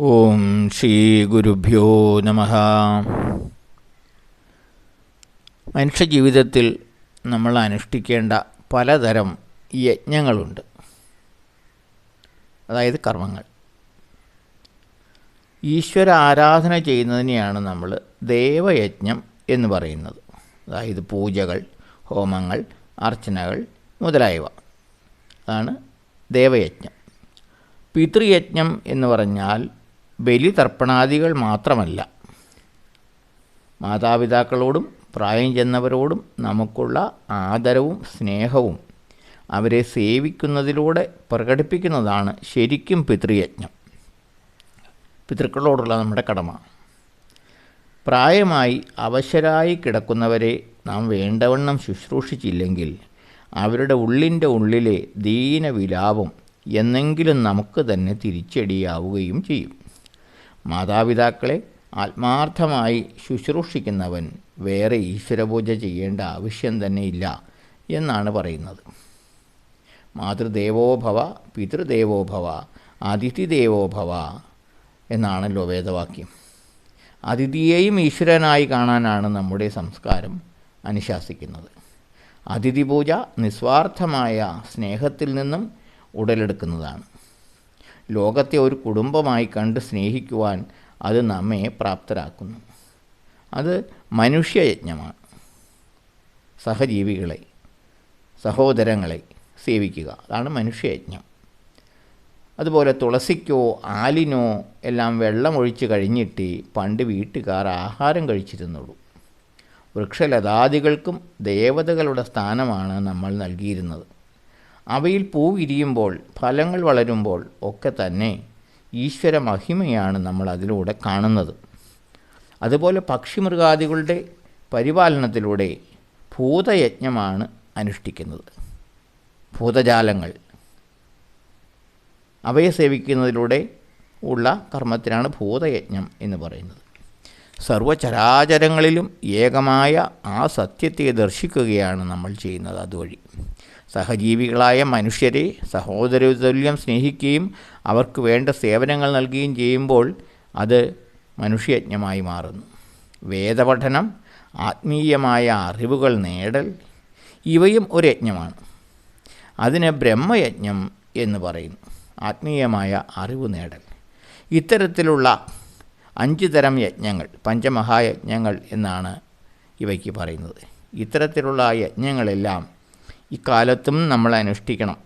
ഓം ശ്രീ ഗുരുഭ്യോ നമ. മനുഷ്യജീവിതത്തിൽ നമ്മൾ അനുഷ്ഠിക്കേണ്ട പലതരം യജ്ഞങ്ങളുണ്ട്. അതായത് കർമ്മങ്ങൾ. ഈശ്വര ആരാധന ചെയ്യുന്നതിനെയാണ് നമ്മൾ ദേവയജ്ഞം എന്ന് പറയുന്നത്. അതായത് പൂജകൾ ഹോമങ്ങൾ അർച്ചനകൾ മുതലായവ. അതാണ് ദേവയജ്ഞം. പിതൃയജ്ഞം എന്ന് പറഞ്ഞാൽ ബലിതർപ്പണാദികൾ മാത്രമല്ല. മാതാപിതാക്കളോടും പ്രായം ചെന്നവരോടും നമുക്കുള്ള ആദരവും സ്നേഹവും അവരെ സേവിക്കുന്നതിലൂടെ പ്രകടിപ്പിക്കുന്നതാണ് ശരിക്കും പിതൃയജ്ഞം. പിതൃക്കളോടുള്ള നമ്മുടെ കടമ. പ്രായമായി അവശരായി കിടക്കുന്നവരെ നാം വേണ്ടവണ്ണം ശുശ്രൂഷിച്ചില്ലെങ്കിൽ അവരുടെ ഉള്ളിന്റെ ഉള്ളിലെ ദീനവിലാപം എന്നെങ്കിലും നമുക്ക് തന്നെ തിരിച്ചടിയാവുകയും ചെയ്യും. മാതാപിതാക്കളെ ആത്മാർത്ഥമായി ശുശ്രൂഷിക്കുന്നവൻ വേറെ ഈശ്വരപൂജ ചെയ്യേണ്ട ആവശ്യം തന്നെ ഇല്ല എന്നാണ് പറയുന്നത്. മാതൃദേവോഭവ പിതൃദേവോഭവ അതിഥിദേവോഭവ എന്നാണല്ലോ വേദവാക്യം. അതിഥിയെയും ഈശ്വരനായി കാണാനാണ് നമ്മുടെ സംസ്കാരം അനുശാസിക്കുന്നത്. അതിഥി പൂജ നിസ്വാർത്ഥമായ സ്നേഹത്തിൽ നിന്നും ഉടലെടുക്കുന്നതാണ്. ലോകത്തെ ഒരു കുടുംബമായി കണ്ട് സ്നേഹിക്കുവാൻ അത് നമ്മെ പ്രാപ്തരാക്കുന്നു. അത് മനുഷ്യയജ്ഞമാണ്. സഹജീവികളെ സഹോദരങ്ങളെ സേവിക്കുക. അതാണ് മനുഷ്യയജ്ഞം. അതുപോലെ തുളസിക്കോ ആലിനോ എല്ലാം വെള്ളമൊഴിച്ച് കഴിഞ്ഞിട്ട് പണ്ട് വീട്ടുകാർ ആഹാരം കഴിച്ചിരുന്നുള്ളൂ. വൃക്ഷലതാദികൾക്കും ദേവതകളുടെ സ്ഥാനമാണ് നമ്മൾ നൽകിയിരുന്നത്. അവയിൽ പൂ വിരിയുമ്പോൾ ഫലങ്ങൾ വളരുമ്പോൾ ഒക്കെ തന്നെ ഈശ്വര മഹിമയാണ് നമ്മൾ അതിലൂടെ കാണുന്നത്. അതുപോലെ പക്ഷിമൃഗാദികളുടെ പരിപാലനത്തിലൂടെ ഭൂതയജ്ഞമാണ് അനുഷ്ഠിക്കുന്നത്. ഭൂതജാലങ്ങൾ. അവയെ സേവിക്കുന്നതിലൂടെ ഉള്ള കർമ്മത്തിനാണ് ഭൂതയജ്ഞം എന്ന് പറയുന്നത്. സർവചരാചരങ്ങളിലും ഏകമായ ആ സത്യത്തെ ദർശിക്കുകയാണ് നമ്മൾ ചെയ്യുന്നത് അതുവഴി. സഹജീവികളായ മനുഷ്യരെ സഹോദരതുല്യം സ്നേഹിക്കുകയും അവർക്ക് വേണ്ട സേവനങ്ങൾ നൽകുകയും ചെയ്യുമ്പോൾ അത് മനുഷ്യയജ്ഞമായി മാറുന്നു. വേദപഠനം ആത്മീയമായ അറിവുകൾ നേടൽ ഇവയും ഒരു യജ്ഞമാണ്. അതിന് ബ്രഹ്മയജ്ഞം എന്ന് പറയുന്നു. ആത്മീയമായ അറിവ് നേടൽ. ഇത്തരത്തിലുള്ള അഞ്ച് തരം യജ്ഞങ്ങൾ പഞ്ചമഹായജ്ഞങ്ങൾ എന്നാണ് ഇവയ്ക്ക് പറയുന്നത്. ഇത്തരത്തിലുള്ള യജ്ഞങ്ങളെല്ലാം ഇക്കാലത്തും നമ്മൾ അനുഷ്ഠിക്കണം.